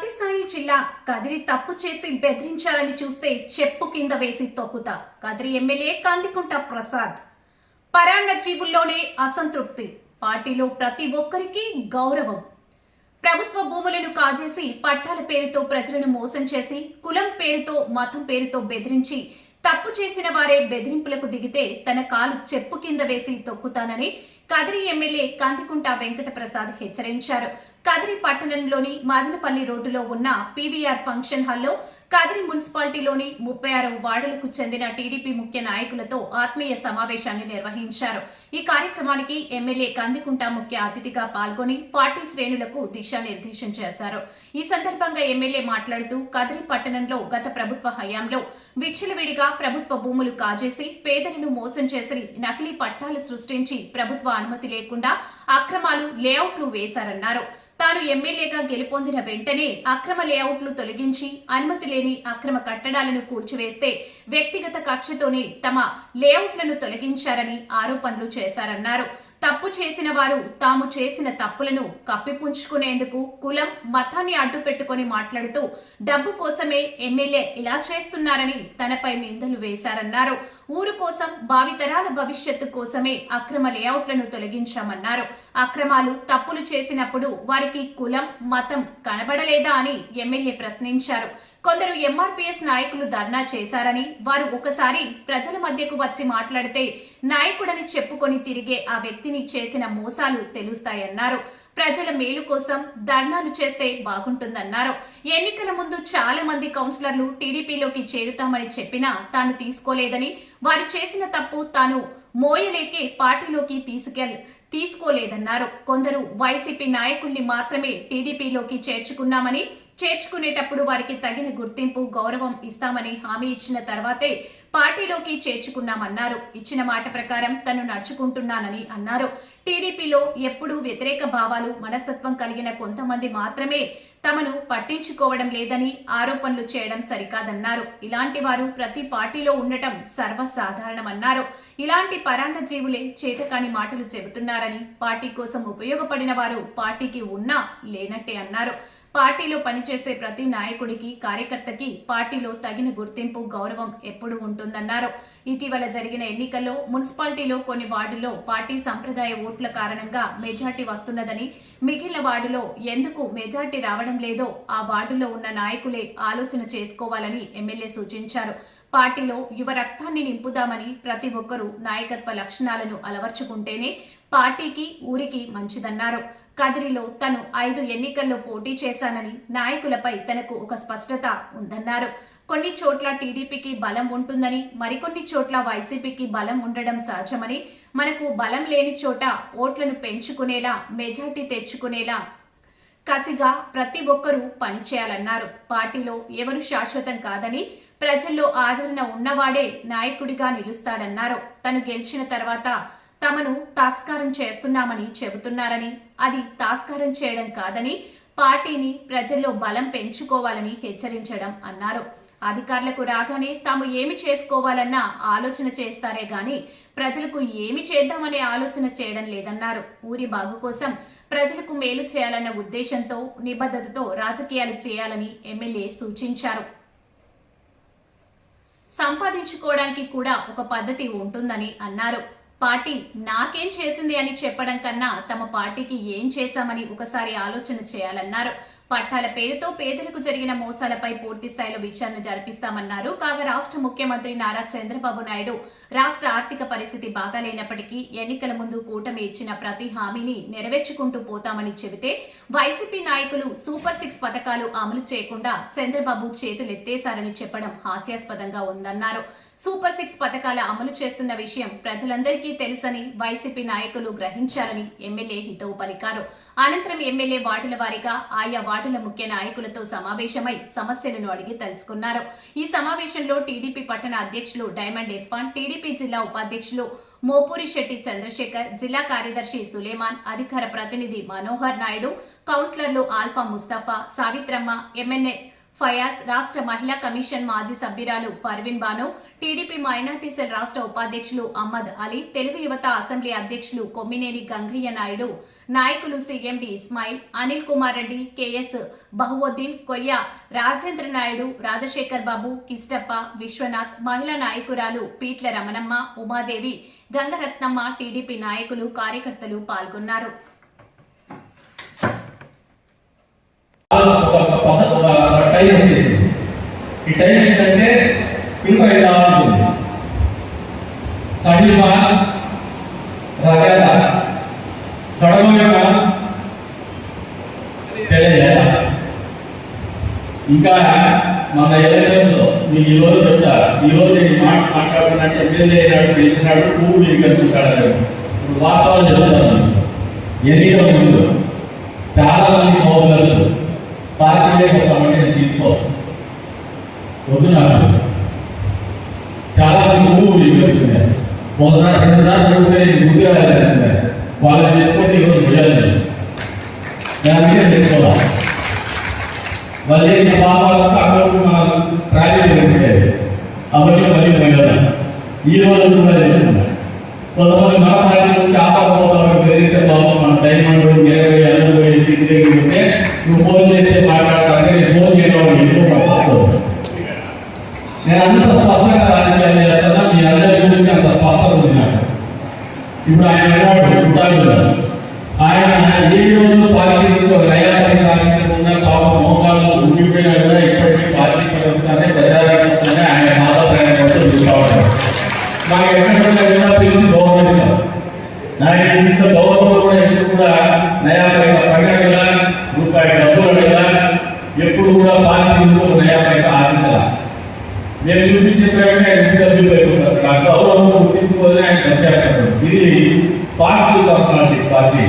సత్యసాయి జిల్లా కదిరి తప్పు చేసి బెదిరించాలని చూస్తే చెప్పు కింద వేసి తొక్కుతా. కదిరి ఎమ్మెల్యే కందికుంట ప్రసాద్. పరాన్న జీవుల్లోనే అసంతృప్తి. పార్టీలో ప్రతి ఒక్కరికి గౌరవం. ప్రభుత్వ భూములను కాజేసి పట్టాల పేరుతో ప్రజలను మోసం చేసి కులం పేరుతో మతం పేరుతో బెదిరించి తప్పు చేసిన వారే బెదిరింపులకు దిగితే తన కాలు చెప్పు కింద వేసి తొక్కుతానని కదిరి ఎమ్మెల్యే కందికుంట వెంకట ప్రసాద్ హెచ్చరించారు. కదిరి పట్టణంలోని మదనపల్లి రోడ్డులో ఉన్న పీవీఆర్ ఫంక్షన్ హాల్లో కదిరి మున్సిపాలిటీలోని ముప్పై ఆరు వార్డులకు చెందిన టీడీపీ ముఖ్య నాయకులతో ఆత్మీయ సమావేశాన్ని నిర్వహించారు. ఈ కార్యక్రమానికి ఎమ్మెల్యే కందికుంట ముఖ్య అతిథిగా పాల్గొని పార్టీ శ్రేణులకు దిశానిర్దేశం చేశారు. ఈ సందర్భంగా ఎమ్మెల్యే మాట్లాడుతూ కదిరి పట్టణంలో గత ప్రభుత్వ హయాంలో విచ్చలవిడిగా ప్రభుత్వ భూములు కాజేసి పేదలను మోసం చేసి నకిలీ పట్టాలు సృష్టించి ప్రభుత్వ అనుమతి లేకుండా అక్రమాలు లేఅవుట్లు వేశారన్నారు. తాను ఎమ్మెల్యేగా గెలుపొందిన వెంటనే అక్రమ లేఅవుట్లు తొలగించి అనుమతి లేని అక్రమ కట్టడాలను కూల్చివేస్తే వ్యక్తిగత కక్షతోనే తమ లేఅవుట్లను తొలగించారని ఆరోపణలు చేశారన్నారు. తప్పు చేసిన వారు తాము చేసిన తప్పులను కప్పిపుంచుకునేందుకు కులం మతాన్ని అడ్డు పెట్టుకుని మాట్లాడుతూ డబ్బు కోసమే ఎమ్మెల్యే ఇలా చేస్తున్నారని తనపై నిందలు వేశారన్నారు. ఊరు కోసం భావితరాల భవిష్యత్తు కోసమే అక్రమ లేఅవుట్లను తొలగించామన్నారు. అక్రమాలు తప్పులు చేసినప్పుడు వారికి కులం మతం కనబడలేదా అని ఎమ్మెల్యే ప్రశ్నించారు. కొందరు ఎంఆర్పీఎస్ నాయకులు ధర్నా చేశారని వారు ఒకసారి ప్రజల మధ్యకు వచ్చి మాట్లాడితే నాయకుడని చెప్పుకొని తిరిగే ఆ వ్యక్తిని చేసిన మోసాలు తెలుస్తాయన్నారు. ప్రజల మేలు కోసం ధర్నాలు చేస్తే బాగుంటుందన్నారు. ఎన్నికల ముందు చాలా మంది కౌన్సిలర్లు టీడీపీలోకి చేరుతామని చెప్పినా తాను తీసుకోలేదని వారు చేసిన తప్పు తాను మోయలేకే పార్టీలోకి తీసుకెళ్ తీసుకోలేదన్నారు. కొందరు వైసీపీ నాయకుల్ని మాత్రమే టీడీపీలోకి చేర్చుకున్నామని చేర్చుకునేటప్పుడు వారికి తగిన గుర్తింపు గౌరవం ఇస్తామని హామీ ఇచ్చిన తర్వాతే పార్టీలోకి చేర్చుకున్నామన్నారు. ఇచ్చిన మాట ప్రకారం తను నడుచుకుంటున్నానని అన్నారు. టీడీపీలో ఎప్పుడూ వ్యతిరేక భావాలు మనస్తత్వం కలిగిన కొంతమంది మాత్రమే తమను పట్టించుకోవడం లేదని ఆరోపణలు చేయడం సరికాదన్నారు. ఇలాంటి వారు ప్రతి పార్టీలో ఉండటం సర్వసాధారణమన్నారు. ఇలాంటి పరాన్న జీవులే చేతకాని మాటలు చెబుతున్నారని పార్టీ కోసం ఉపయోగపడిన వారు పార్టీకి ఉన్నా లేనట్టే అన్నారు. పార్టీలో పనిచేసే ప్రతి నాయకుడికి కార్యకర్తకి పార్టీలో తగిన గుర్తింపు గౌరవం ఎప్పుడు ఉంటుందన్నారు. ఇటీవల జరిగిన ఎన్నికల్లో మున్సిపాలిటీలో కొన్ని వార్డుల్లో పార్టీ సంప్రదాయ ఓట్ల కారణంగా మెజార్టీ వస్తున్నదని మిగిలిన వార్డులో ఎందుకు మెజార్టీ రావడం లేదో ఆ వార్డులో ఉన్న నాయకులే ఆలోచన చేసుకోవాలని ఎమ్మెల్యే సూచించారు. పార్టీలో యువ రక్తాన్ని నింపుదామని ప్రతి ఒక్కరూ నాయకత్వ లక్షణాలను అలవర్చుకుంటేనే పార్టీకి ఊరికి మంచిదన్నారు. కదిరిలో తను ఐదు ఎన్నికల్లో పోటీ చేశానని నాయకులపై తనకు ఒక స్పష్టత ఉందన్నారు. కొన్ని చోట్ల టీడీపీకి బలం ఉంటుందని మరికొన్ని చోట్ల వైసీపీకి బలం ఉండడం సహజమని మనకు బలం లేని చోట ఓట్లను పెంచుకునేలా మెజార్టీ తెచ్చుకునేలా కసిగా ప్రతి ఒక్కరూ పనిచేయాలన్నారు. పార్టీలో ఎవరు శాశ్వతం కాదని ప్రజల్లో ఆదరణ ఉన్నవాడే నాయకుడిగా నిలుస్తాడన్నారు. తను గెలిచిన తర్వాత తమను తాస్కారం చేస్తున్నామని చెబుతున్నారని అది తాస్కారం చేయడం కాదని పార్టీని ప్రజల్లో బలం పెంచుకోవాలని హెచ్చరించడం అన్నారు. అధికారులకు రాగానే తాము ఏమి చేసుకోవాలన్న ఆలోచన చేస్తారే గాని ప్రజలకు ఏమి చేద్దామనే ఆలోచన చేయడం లేదన్నారు. ఊరి బాగు కోసం ప్రజలకు మేలు చేయాలన్న ఉద్దేశంతో నిబద్ధతతో రాజకీయాలు చేయాలని ఎమ్మెల్యే సూచించారు. సంపాదించుకోవడానికి కూడా ఒక పద్ధతి ఉంటుందని అన్నారు. పార్టీ నాకేం చేసింది అని చెప్పడం కన్నా తమ పార్టీకి ఏం చేశామని ఒకసారి ఆలోచన చేయాలన్నారు. పట్టాల పేరుతో పేదలకు జరిగిన మోసాలపై పూర్తి స్థాయిలో విచారణ జరిపిస్తామన్నారు. కాగా రాష్ట్ర ముఖ్యమంత్రి నారా చంద్రబాబు నాయుడు రాష్ట్ర ఆర్థిక పరిస్థితి బాగాలేనప్పటికీ ఎన్నికల ముందు కూటమి ఇచ్చిన ప్రతి హామీని నెరవేర్చుకుంటూ పోతామని చెబితే వైసీపీ నాయకులు సూపర్ సిక్స్ పథకాలు అమలు చేయకుండా చంద్రబాబు చేతులెత్తేశారని చెప్పడం హాస్యాస్పదంగా ఉందన్నారు. సూపర్ సిక్స్ పథకాల అమలు చేస్తున్న విషయం ప్రజలందరికీ తెలుసని వైసీపీ నాయకులు గ్రహించాలని ఎమ్మెల్యే హితవు పలికారు. అనంతరం ఎమ్మెల్యే వార్డుల వారీగా ఆయా వార్డుల ముఖ్య నాయకులతో సమావేశమై సమస్యలను అడిగి తెలుసుకున్నారు. ఈ సమావేశంలో టీడీపీ పట్టణ అధ్యక్షులు డైమండ్ ఇర్ఫాన్ టీడీపీ జిల్లా ఉపాధ్యక్షులు మోపూరి శెట్టి చంద్రశేఖర్ జిల్లా కార్యదర్శి సులేమాన్ అధికార ప్రతినిధి మనోహర్ నాయుడు కౌన్సిలర్లు ఆల్ఫా ముస్తఫా సావిత్రమ్మ ఎమ్మెల్యే ఫయాజ్ రాష్ట్ర మహిళా కమిషన్ మాజీ సభ్యురాలు Parveen Banu TDP minority cell రాష్ట్ర ఉపాధ్యక్షులు అహ్మద్ అలీ తెలుగు యువత అసెంబ్లీ అధ్యక్షులు కొమ్మినేని గంగయ్య నాయుడు నాయకులు సీఎండి ఇస్మాయిల్ అనిల్ కుమార్ రెడ్డి కెఎస్ బహువుద్దీన్ కొయ్య రాజేంద్ర నాయుడు రాజశేఖర్ బాబు కిష్టప్ప విశ్వనాథ్ మహిళా నాయకురాలు పీట్ల రమణమ్మ ఉమాదేవి గంగరత్నమ్మ టీడీపీ నాయకులు కార్యకర్తలు పాల్గొన్నారు ఒక పద- ఒక టైం వచ్చేసింది ఈ టైం ఏంటంటే ఇంకా ఇలా ఉంటుంది సడిమ రగల సడమైన తెలియజేయ ఇంకా మన ఎలక్షన్లో మీకు ఈ రోజు చెప్తా ఈ రోజు నేను మాట మాట్లాడుతున్నాను ఎమ్మెల్యే అయినాడు గెలిచినాడు పువ్వు మీకు కనిపిస్తాడు ఇప్పుడు వాస్తవాలు చెప్తాను. ఎన్నికల ముందు చాలా మంది మోసగలరు పార్టీలోకి వస్తామంటే నేను తీసుకోవాలి వద్దు నాకు చాలా మంది పువ్వు మీకు కనిపిస్తున్నారు ఒకసారి రెండుసార్లు చదివితే నీకు బుద్ధి రాలేదంటున్నారు వాళ్ళని తెచ్చుకుంటే ఈరోజు వెళ్ళాలి దాని మీద తెచ్చుకోవాలి వాళ్ళు చేసిన పాపాలకు అక్కడ మన ట్రావెల్ పెట్టారు అవన్నీ మళ్ళీ పోయారు ఈ రోజు కూడా చేస్తున్నారు కొంతమంది మన పార్టీ నుంచి ఆపకపోతారు తెలిసే బాబు మన డైమండ్ ఇరవై అరవై సిగ్గు ఉంటే నువ్వు ఫోన్ చేస్తే నేను అంత స్పష్టంగా రాజకీయాలు చేస్తాను మీ అందరి గురించి అంత స్పష్టత ఉంది నాకు. ఇప్పుడు ఆయన అన్నాడు ఉంటాడు ఆయన ఏ రోజు పార్టీ నుంచి ఒక రైలాపై సాధించకుండా పాపం మోకాళ్ళు ఉండిపోయినా కూడా ఇప్పటికీ పార్టీ కలుగుతానే ప్రజారాజ్యంలోనే ఆయన బాధాపడిన కోసం చూసుకోవాలి నాకు ఎక్కడ కూడా పిలిచి గౌరవిస్తాం నా ఇంత గౌరవం కూడా ఎప్పుడు కూడా నయా పైసా పండుగ రూపాయి డబ్బులు అడగలా ఎప్పుడు కూడా పార్టీ నుంచి ఒక నయా పైసా ఆశించాల నేను ఆయన చెప్పాక ఎంత అయిపోతారు ఆ గౌరవం గుర్తించుకోవాలని ఆయన పనిచేస్తాడు ఇది పార్టీ పర్సనాలిటీ పార్టీ.